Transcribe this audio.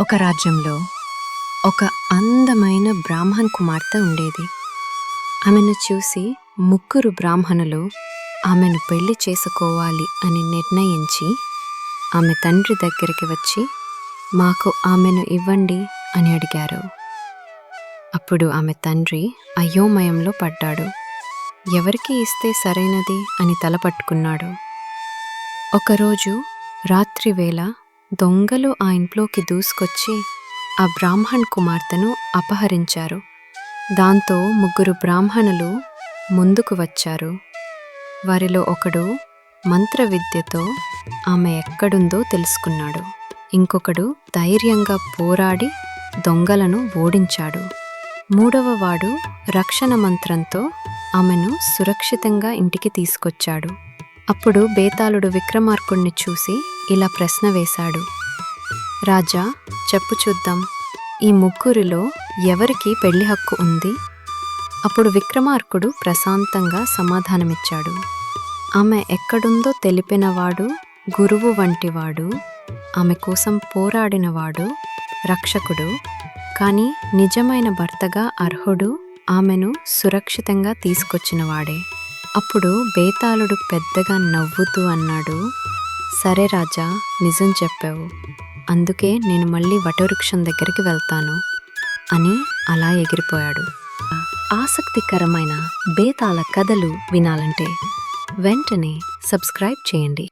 ఒక రాజ్యంలో ఒక అందమైన బ్రాహ్మణ్ కుమార్తె ఉండేది. ఆమెను చూసి ముగ్గురు బ్రాహ్మణులు ఆమెను పెళ్ళి చేసుకోవాలి అని నిర్ణయించి ఆమె తండ్రి దగ్గరికి వచ్చి మాకు ఆమెను ఇవ్వండి అని అడిగారు. అప్పుడు ఆమె తండ్రి అయోమయంలో పడ్డాడు. ఎవరికి ఇస్తే సరైనది? అని తలపట్టుకున్నాడు ఒకరోజు రాత్రివేళ దొంగలు ఆ ఇంట్లోకి దూసుకొచ్చి ఆ బ్రాహ్మణ్ కుమార్తెను అపహరించారు. దాంతో ముగ్గురు బ్రాహ్మణులు ముందుకు వచ్చారు. వారిలో ఒకడు మంత్ర విద్యతో ఆమె ఎక్కడుందో తెలుసుకున్నాడు. ఇంకొకడు ధైర్యంగా పోరాడి దొంగలను ఓడించాడు. మూడవ వాడు రక్షణ మంత్రంతో ఆమెను సురక్షితంగా ఇంటికి తీసుకొచ్చాడు. అప్పుడు బేతాళుడు విక్రమార్కుణ్ణి చూసి ఇలా ప్రశ్న వేశాడు. రాజా చెప్పు చూద్దాం. ఈ ముగ్గురిలో ఎవరికి పెళ్ళి హక్కు ఉంది? అప్పుడు విక్రమార్కుడు ప్రశాంతంగా సమాధానమిచ్చాడు. ఆమె ఎక్కడుందో తెలిపినవాడు గురువు వంటివాడు ఆమె కోసం పోరాడినవాడు రక్షకుడు. కానీ నిజమైన భర్తగా అర్హుడు ఆమెను సురక్షితంగా తీసుకొచ్చినవాడే. అప్పుడు బేతాళుడు పెద్దగా నవ్వుతూ అన్నాడు. సరే రాజా నిజం చెప్పావు. అందుకే నేను మళ్ళీ వటవృక్షం దగ్గరికి వెళ్తాను అని అలా ఎగిరిపోయాడు. ఆసక్తికరమైన బేతాల కథలు వినాలంటే వెంటనే సబ్స్క్రైబ్ చేయండి.